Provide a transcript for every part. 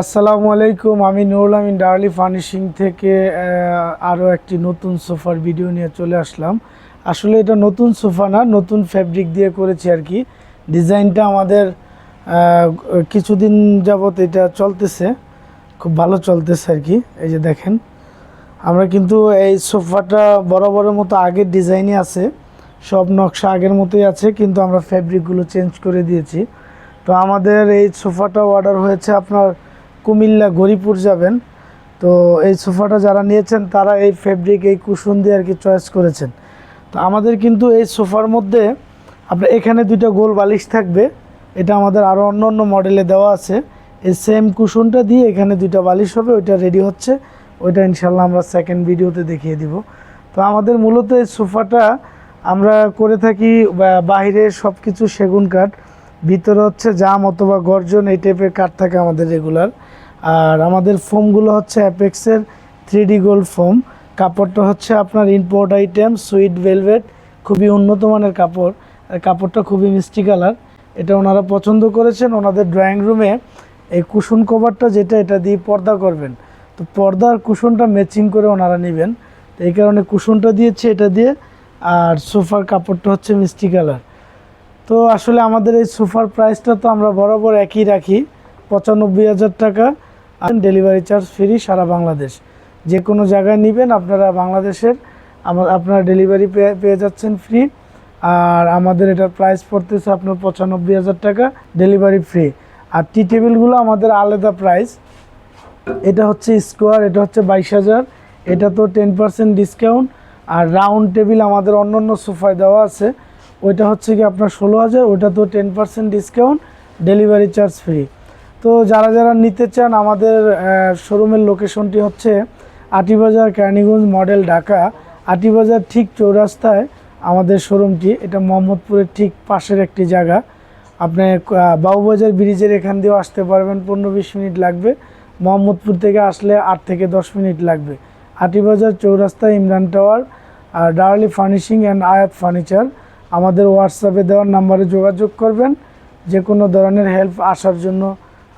আসসালামু আলাইকুম, আমি নুরুল আমিন ডার্লি ফার্নিশিং থেকে আরও একটি নতুন সোফার ভিডিও নিয়ে চলে আসলাম। আসলে এটা নতুন সোফা না, নতুন ফ্যাব্রিক দিয়ে করেছি আর কি। ডিজাইনটা আমাদের কিছুদিন যাবত এটা চলতেছে, খুব ভালো চলতেছে আর কি, এই যে দেখেন। আমরা কিন্তু এই সোফাটা বরাবরের মতো আগের ডিজাইনই আছে, সব নকশা আগের মতোই আছে, কিন্তু আমরা ফ্যাব্রিকগুলো চেঞ্জ করে দিয়েছি। তো আমাদের এই সোফাটা অর্ডার হয়েছে আপনার কুমিল্লা গরিপুর যাবেন। তো এই সোফাটা যারা নিয়েছেন, তারা এই ফেব্রিক এই কুশন দিয়ে আর কি চয়েস করেছেন। তো আমাদের কিন্তু এই সোফার মধ্যে আপনার এখানে দুইটা গোল বালিশ থাকবে। এটা আমাদের আরও অন্য অন্য মডেলে দেওয়া আছে। এই সেম কুশনটা দিয়ে এখানে দুইটা বালিশ হবে, ওইটা রেডি হচ্ছে। ওইটা ইনশাল্লাহ আমরা সেকেন্ড ভিডিওতে দেখিয়ে দিব। তো আমাদের মূলত এই সোফাটা আমরা করে থাকি বা- বাইরে সব কিছু সেগুন কাঠ। ভিতরে হচ্ছে জাম অথবা গর্জন, এই টাইপের কাঠ থাকে আমাদের রেগুলার আর আমাদের ফোমগুলো হচ্ছে অ্যাপেক্সের থ্রি ডি গোল্ড ফোম কাপড়টা হচ্ছে আপনার ইম্পোর্ট আইটেম সুইট ভেলভেট খুবই উন্নত মানের কাপড়। আর কাপড়টা খুবই মিষ্টি কালার এটা ওনারা পছন্দ করেছেন ওনাদের ড্রয়িং রুমে এই কুশন কভারটা যেটা, এটা দিয়ে পর্দা করবেন। তো পর্দা আর কুশনটা ম্যাচিং করে ওনারা নেবেন। তো এই কারণে কুশনটা দিয়েছে, এটা দিয়ে। আর সোফার কাপড়টা হচ্ছে মিষ্টি কালার তো আসলে আমাদের এই সোফার প্রাইসটা তো আমরা বরাবর একই রাখি, পঁচানব্বই হাজার টাকা ডেলিভারি চার্জ ফ্রি সারা বাংলাদেশ। যে কোনো জায়গায় নেবেন, আপনারা বাংলাদেশের আপনারা ডেলিভারি পেয়ে পেয়ে যাচ্ছেন ফ্রি, আর আমাদের এটার প্রাইস পড়তেছে আপনার পঁচানব্বই হাজার টাকা, ডেলিভারি ফ্রি। আর টি টেবিলগুলো আমাদের আলাদা প্রাইস। এটা হচ্ছে স্কোয়ার, এটা হচ্ছে বাইশ হাজার, এটা তো টেন পার্সেন্ট ডিসকাউন্ট। আর রাউন্ড টেবিল আমাদের অন্য অন্য সোফায় দেওয়া আছে। ওইটা হচ্ছে কি আপনার ষোলো হাজার ওইটা তো ten percent discount delivery charge free তো যারা যারা নিতে চান আমাদের শোরুমের লোকেশনটি হচ্ছে আটিবাজার কেরানীগঞ্জ মডেল ঢাকা। আটিবাজার ঠিক চৌরাস্তায় আমাদের শোরুমটি এটা মোহাম্মদপুরের ঠিক পাশের একটি জায়গা। আপনি আহ, বাবুবাজার ব্রিজের এখান দিয়েও আসতে পারবেন পনেরো বিশ মিনিট লাগবে। মোহাম্মদপুর থেকে আসলে আট থেকে দশ মিনিট লাগবে। আটিবাজার চৌরাস্তা ইমরান টাওয়ার আর ডার্লি ফার্নিশিং অ্যান্ড আয়াত ফার্নিচার আমাদের হোয়াটসঅ্যাপে দেওয়ার নাম্বারে যোগাযোগ করবেন। যে কোনো ধরনের হেল্প আসার জন্য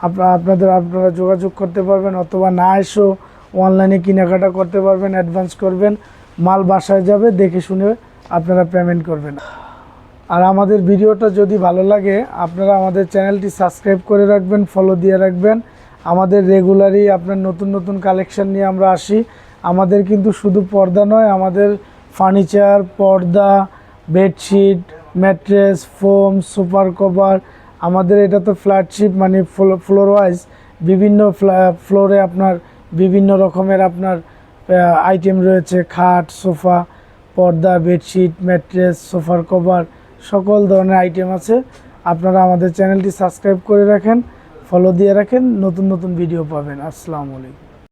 আপনার আপনাদের, আপনারা যোগাযোগ করতে পারবেন অথবা না এসেও অনলাইনে কেনাকাটা করতে পারবেন অ্যাডভান্স করবেন। মাল বাসায় যাবে, দেখে শুনে আপনারা পেমেন্ট করবেন। আর আমাদের ভিডিওটা যদি ভালো লাগে, আপনারা আমাদের চ্যানেলটি সাবস্ক্রাইব করে রাখবেন ফলো দিয়ে রাখবেন। আমাদের রেগুলারই আপনার নতুন নতুন কালেকশন নিয়ে আমরা আসি। আমাদের কিন্তু শুধু পর্দা নয়, আমাদের ফার্নিচার পর্দা bedsheet, mattress, foam, super cover, আমাদের এটা তো ফ্ল্যাটশিপ মানে ফ্লোর ওয়াইজ বিভিন্ন ফ্লোরে আপনার বিভিন্ন রকমের আপনার আইটেম রয়েছে, খাট, সোফা, পর্দা, বেডশিট, ম্যাট্রেস সোফার কভার, সকল ধরনের আইটেম আছে। আপনারা আমাদের চ্যানেলটি সাবস্ক্রাইব করে রাখেন, ফলো দিয়ে রাখেন, নতুন নতুন ভিডিও পাবেন। আসসালামু আলাইকুম।